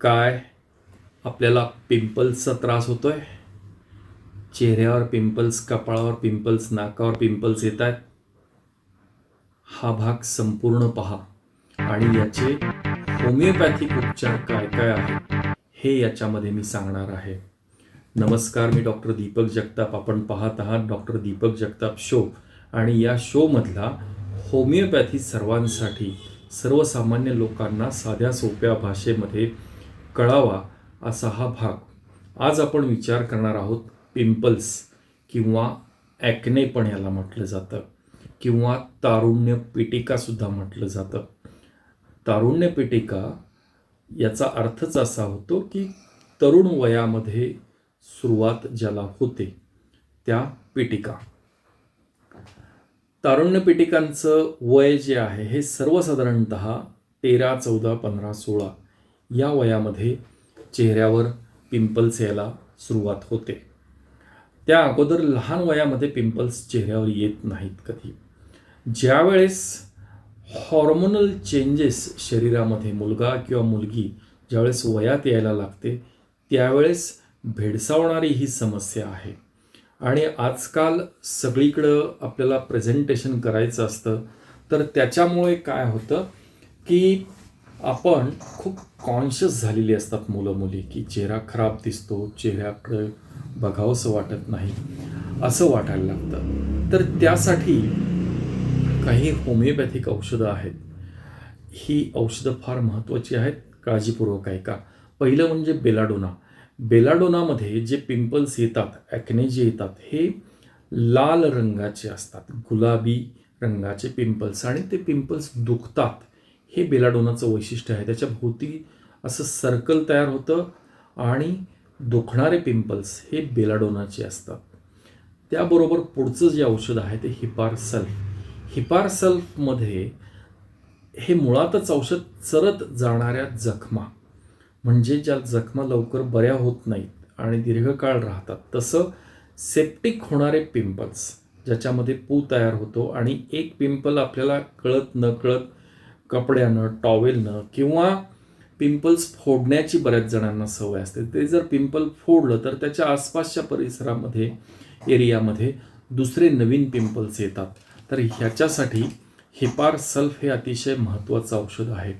काय? आपल्याला पिंपल्सचा त्रास होतोय. चेहऱ्यावर पिंपल्स कपाळावर पिंपल्स नाकावर पिंपल्स येत आहेत हा भाग संपूर्ण पहा. आणि याचे होमिओपॅथिक उपचार काय काय आहेत हे याच्यामध्ये मी सांगणार आहे. नमस्कार मी डॉक्टर दीपक जगताप. आपण पाहत आहात डॉक्टर दीपक जगताप शो. आणि या शोमधला होमिओपॅथी सर्वांसाठी सर्वसामान्य लोकांना साध्या सोप्या भाषेमध्ये कळावा असा हा भाग. आज आपण विचार करणार आहोत पिंपल्स किंवा ॲक्ने पण याला म्हटलं जातं किंवा तारुण्य पिटिकासुद्धा म्हटलं जातं. तारुण्य पिटिका याचा अर्थच असा होतो की तरुण वयामध्ये सुरुवात ज्याला होते त्या पिटिका. तारुण्य पिटिकांचं वय जे आहे हे सर्वसाधारणत तेरा चौदा पंधरा सोळा या वयामध्ये चेहऱ्यावर पिंपल्स यायला सुरुवात होते. त्या अगोदर लहान वयामध्ये पिंपल्स चेहऱ्यावर येत नाहीत कधी. ज्यावेळेस हॉर्मोनल चेंजेस शरीरामध्ये मुलगा किंवा मुलगी ज्यावेळेस वयात यायला लागते त्यावेळेस भेडसावणारी ही समस्या आहे. आणि आजकाल सगळीकडं आपल्याला प्रेझेंटेशन करायचं असतं तर त्याच्यामुळे काय होतं की आपण खूप कॉन्शियस झालेली असतात मुलं मुली की चेहरा खराब दिसतो चेहऱ्याकडे बघावंसं वाटत नाही असं वाटायला लागतं. तर त्यासाठी काही होमिओपॅथिक औषधं आहेत. ही औषधं फार महत्त्वाची आहेत काळजीपूर्वक ऐका. पहिलं म्हणजे बेलाडोना. बेलाडोनामध्ये जे पिंपल्स येतात ॲक्ने जे येतात हे लाल रंगाचे असतात गुलाबी रंगाचे पिंपल्स आणि ते पिंपल्स दुखतात. हे बेलाडोनाचं वैशिष्ट्य आहे. त्याच्या भोवती असं सर्कल तयार होतं आणि दुखणारे पिंपल्स हे बेलाडोनाचे असतात. त्याबरोबर पुढचं जे औषध आहे ते हिपार सल्फ. हिपार सल्फमध्ये हे मुळातच औषध चरत जाणाऱ्या जखमा म्हणजे ज्या जखमा लवकर बऱ्या होत नाहीत आणि दीर्घकाळ राहतात तसं सेप्टिक होणारे पिंपल्स ज्याच्यामध्ये पू तयार होतो आणि एक पिंपल आपल्याला कळत न कळत कपड्यानं टॉवेलनं किंवा पिंपल्स फोडण्याची बऱ्याच जणांना सवय असते. ते जर पिंपल फोडलं तर त्याच्या आसपासच्या परिसरामध्ये एरियामध्ये दुसरे नवीन पिंपल्स येतात. तर ह्याच्यासाठी हिपार सल्फ हे अतिशय महत्त्वाचं औषध आहे.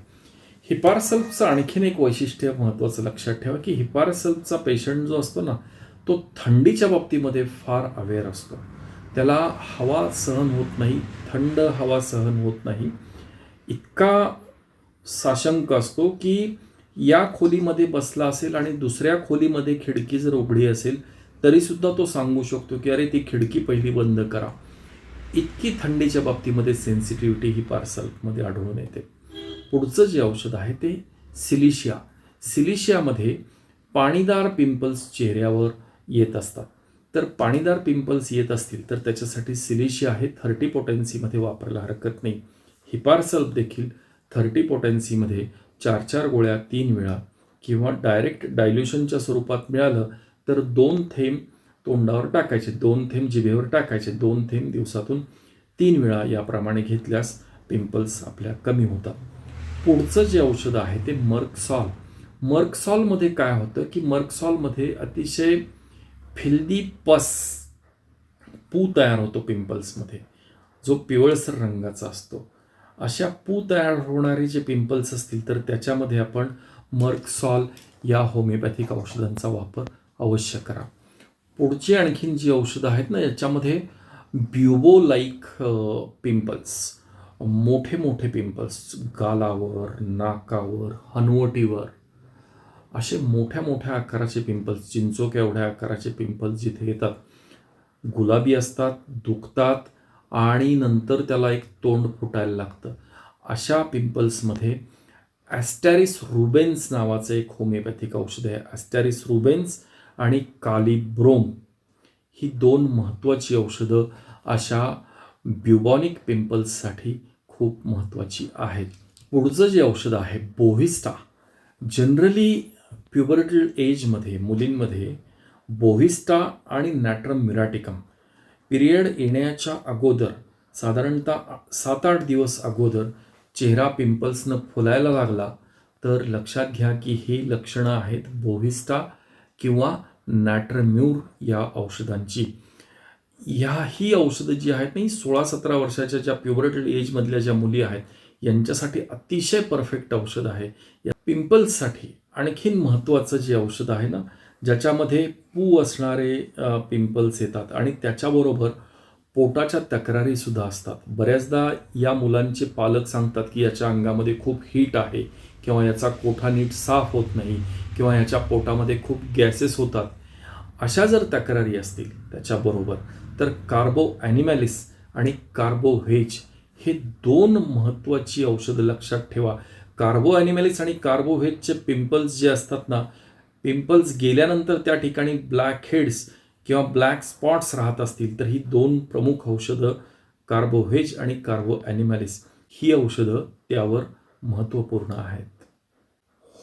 हिपार सल्फचं आणखीन एक वैशिष्ट्य महत्त्वाचं लक्षात ठेवा की हिपार सल्फचा पेशंट जो असतो ना तो थंडीच्या बाबतीमध्ये फार अवेअर असतो. त्याला हवा सहन होत नाही थंड हवा सहन होत नाही. इतका साशंक असतो की या खोलीमध्ये बसला असेल आणि दुसऱ्या खोलीमध्ये खिडकी जर उघडी असेल तरीसुद्धा तो सांगू शकतो की अरे ती खिडकी पहिली बंद करा. इतकी थंडीच्या बाबतीमध्ये सेन्सिटिव्हिटी ही पार्सलमध्ये आढळून येते. पुढचं जे औषध आहे ते सिलिशिया. सिलिशियामध्ये पाणीदार पिंपल्स चेहऱ्यावर येत असतात. तर पाणीदार पिंपल्स येत असतील तर त्याच्यासाठी सिलिशिया हे थर्टी पोटेन्सीमध्ये वापरायला हरकत नाही. हिपारसल्फ देखील थर्टी पोटेन्सीमध्ये चार चार गोळ्या तीन वेळा किंवा डायरेक्ट डायल्युशनच्या स्वरूपात मिळालं तर दोन थेंब तोंडावर टाकायचे दोन थेंब जिभेवर टाकायचे दोन थेंब दिवसातून तीन वेळा याप्रमाणे घेतल्यास पिंपल्स आपल्या कमी होतात. पुढचं जे औषध आहे ते मर्कसॉल. मर्कसॉलमध्ये काय होतं की मर्कसॉलमध्ये अतिशय फिल्दी पस पू तयार होतो पिंपल्समध्ये. जो पिवळसर रंगाचा असतो. अशा पू तयार होणारे जे पिंपल्स असतील तर त्याच्यामध्ये आपण मर्कसॉल या होमिओपॅथिक औषधांचा वापर अवश्य करा. पुढची आणखीन जी औषधं आहेत ना याच्यामध्ये ब्युबो लाईक पिंपल्स मोठे मोठे पिंपल्स गालावर नाकावर हनवटीवर असे मोठ्या मोठ्या आकाराचे पिंपल्स चिंचोक एवढ्या आकाराचे पिंपल्स जिथे येतात गुलाबी असतात दुखतात आणि नंतर त्याला एक तोंड फुटायला लागतं. अशा पिंपल्समध्ये ॲस्टॅरिस रुबेन्स नावाचं एक होमिओपॅथिक औषध आहे. ॲस्टॅरिस रुबेन्स आणि कालिब्रोम ही दोन महत्त्वाची औषधं अशा ब्युबॉनिक पिंपल्ससाठी खूप महत्त्वाची आहेत. पुढचं जे औषध आहे बोव्हिस्टा. जनरली प्युबर्टल एजमध्ये मुलींमध्ये बोव्हिस्टा आणि नॅट्रम मिराटिकम पिरियड येण्याच्या अगोदर साधारणतः सात आठ दिवस अगोदर चेहरा पिंपल्सनं फुलायला लागला तर लक्षात घ्या की ही लक्षणं आहेत बोव्हिस्टा किंवा नॅट्रम्यूर या औषधांची. ह्या ही औषधं जी आहेत ना ही सोळा सतरा वर्षाच्या ज्या प्युबरेटेड एजमधल्या ज्या मुली आहेत यांच्यासाठी अतिशय परफेक्ट औषध आहे. या पिंपल्ससाठी आणखीन महत्त्वाचं जे औषध आहे ना ज्याच्यामध्ये पू असणारे पिंपल्स येतात आणि त्याच्याबरोबर पोटाच्या तक्रारीसुद्धा असतात. बऱ्याचदा या मुलांचे पालक सांगतात की याच्या अंगामध्ये खूप हीट आहे किंवा याचा कोठा नीट साफ होत नाही किंवा याच्या पोटामध्ये खूप गॅसेस होतात. अशा जर तक्रारी असतील त्याच्याबरोबर तर कार्बो ॲनिमॅलिस आणि कार्बो व्हेज हे दोन महत्त्वाची औषधं लक्षात ठेवा. कार्बो ॲनिमॅलिस आणि कार्बो व्हेजचे पिंपल्स जे असतात ना पिंपल्स गेल्यानंतर त्या ठिकाणी ब्लॅक हेड्स किंवा ब्लॅक स्पॉट्स राहत असतील तर ही दोन प्रमुख औषधं कार्बोव्हेज आणि कार्बो ॲनिमॅलिस ही औषधं त्यावर महत्त्वपूर्ण आहेत.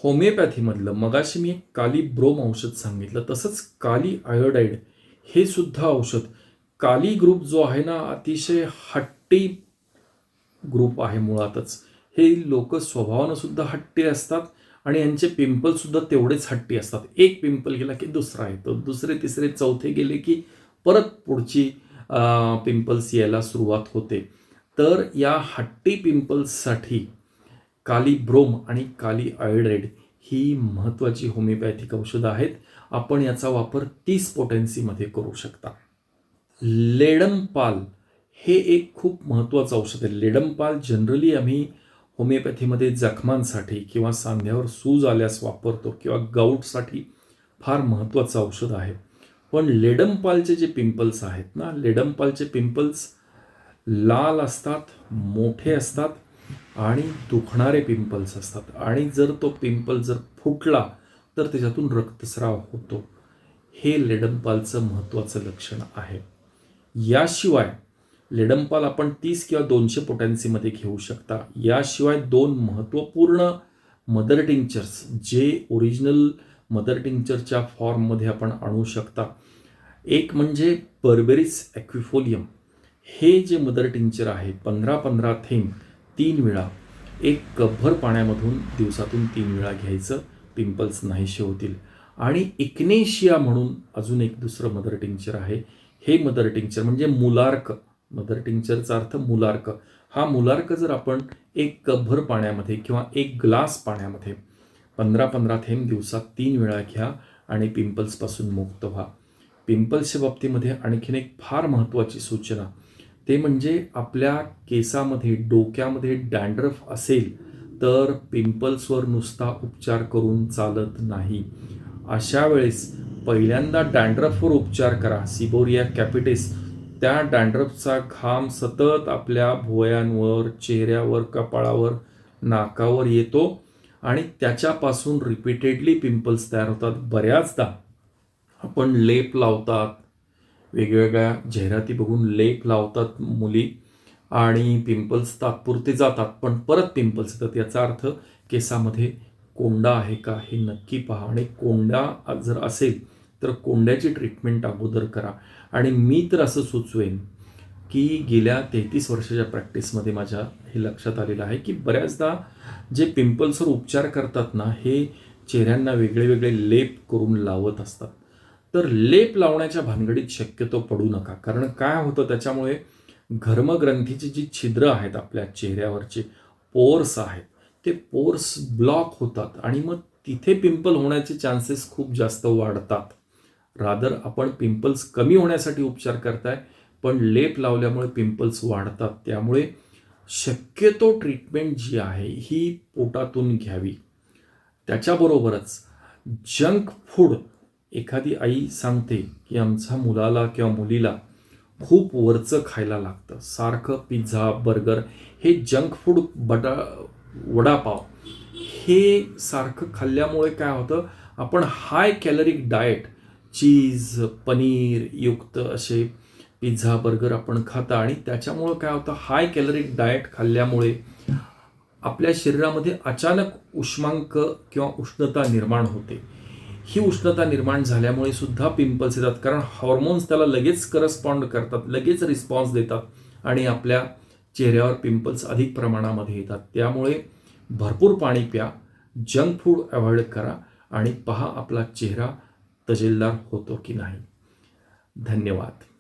होमिओपॅथीमधलं मगाशी मी एक काली ब्रोम औषध सांगितलं. तसंच काली आयोडाईड हे सुद्धा औषध. काली ग्रुप जो आहे ना अतिशय हट्टी ग्रुप आहे मुळातच. हे लोक स्वभावानं सुद्धा हट्टी असतात. आणि यांचे पिंपलसुद्धा तेवढेच हट्टी असतात. एक पिंपल गेला की दुसरा येतो. दुसरे तिसरे चौथे गेले की परत पुढची पिंपल्स यायला सुरुवात होते. तर या हट्टी पिंपल्ससाठी काली ब्रोम आणि काली आयोडाईड ही महत्त्वाची होमिओपॅथिक औषधं आहेत. आपण याचा वापर तीस पोटेन्सीमध्ये करू शकता. लेडमपाल हे एक खूप महत्त्वाचं औषध आहे. लेडमपाल जनरली आम्ही होमिओपॅथीमध्ये जखमांसाठी किंवा सांध्यावर सूज आल्यास वापरतो किंवा गाऊटसाठी फार महत्त्वाचं औषध आहे. पण लेडमपालचे जे पिंपल्स आहेत ना लेडमपालचे पिंपल्स लाल असतात मोठे असतात आणि दुखणारे पिंपल्स असतात. आणि जर तो पिंपल जर फुटला तर त्याच्यातून रक्तस्राव होतो. हे लेडमपालचं महत्त्वाचं लक्षण आहे. याशिवाय लेडमपाल आपण तीस किंवा दोनशे पोटॅन्सीमध्ये घेऊ शकता. याशिवाय दोन महत्त्वपूर्ण मदर टिंक्चर्स जे ओरिजिनल मदर टिंक्चरच्या फॉर्ममध्ये आपण आणू शकता. एक म्हणजे बर्बेरिस ॲक्विफोलियम हे जे मदर टिंक्चर आहे पंधरा पंधरा थेंब तीन वेळा एक कपभर पाण्यामधून दिवसातून तीन वेळा घ्यायचं पिंपल्स नाहीशे होतील. आणि इक्नेशिया म्हणून अजून एक दुसरं मदर टिंक्चर आहे. हे मदर टिंक्चर म्हणजे मुलार्क. मदर टिंचरचा अर्थ मुलार्क. हा मुलार्क जर आपण एक कपभर पाण्यामध्ये किंवा एक ग्लास पाण्यामध्ये पंधरा पंधरा थेंब दिवसात तीन वेळा घ्या आणि पिंपल्सपासून मुक्त व्हा. पिंपल्सच्या बाबतीमध्ये आणखीन एक फार महत्त्वाची सूचना. ते म्हणजे आपल्या केसामध्ये डोक्यामध्ये डँड्रफ असेल तर पिंपल्सवर नुसता उपचार करून चालत नाही. अशा वेळेस पहिल्यांदा डँड्रफवर उपचार करा. सिबोरिया कॅपिटिस त्या डॅन्ड्रफचा घाम सतत आपल्या भुवयांवर चेहऱ्यावर कपाळावर नाकावर येतो आणि त्याच्यापासून रिपीटेडली पिंपल्स तयार होतात. बऱ्याचदा आपण लेप लावतात वेगवेगळ्या जाहिराती बघून लेप लावतात मुली आणि पिंपल्स तात्पुरते जातात पण परत पिंपल्स येतात. याचा अर्थ केसामध्ये कोंडा आहे का हे नक्की पहा. आणि कोंडा जर असेल तर कोंड्याची ट्रीटमेंट अगोदर करा. आणि मी तर असं सुचवेन की गेल्या तेहतीस वर्षाच्या प्रॅक्टिसमध्ये माझ्या हे लक्षात आलेलं आहे की बऱ्याचदा जे पिंपल्सवर उपचार करतात ना हे चेहऱ्यांना वेगळे वेगळे लेप करून लावत असतात. तर लेप लावण्याच्या भानगडीत शक्यतो पडू नका. कारण काय होतं त्याच्यामुळे घर्मग्रंथीची जी छिद्र आहेत आपल्या चेहऱ्यावरचे पोर्स आहेत ते पोर्स ब्लॉक होतात आणि मग तिथे पिंपल होण्याचे चान्सेस खूप जास्त वाढतात. रादर आपण पिंपल्स कमी होण्यासाठी उपचार करताय पण लेप लावल्यामुळे पिंपल्स वाढतात. त्यामुळे शक्यतो ट्रीटमेंट जी आहे ही पोटातून घ्यावी. त्याच्याबरोबरच जंक फूड एखादी आई सांगते की आमच्या मुलाला किंवा मुलीला खूप वरचं खायला लागतं. सारखं पिझ्झा बर्गर हे जंक फूड बटा वडापाव हे सारखं खाल्ल्यामुळे काय होतं आपण हाय कॅलरिक डाएट चीज पनीर युक्त असे पिझ्झा बर्गर आपण खाता आणि त्याच्यामुळं काय होतं हाय कॅलरिक डाएट खाल्ल्यामुळे आपल्या शरीरामध्ये अचानक उष्मांक किंवा उष्णता निर्माण होते. ही उष्णता निर्माण झाल्यामुळे सुद्धा पिंपल्स येतात कारण हॉर्मोन्स त्याला लगेच करस्पॉन्ड करतात लगेच रिस्पॉन्स देतात आणि आपल्या चेहऱ्यावर पिंपल्स अधिक प्रमाणामध्ये येतात. त्यामुळे भरपूर पाणी प्या जंक फूड अवॉइड करा आणि पहा आपला चेहरा तजेलदार होतो की नाही? धन्यवाद.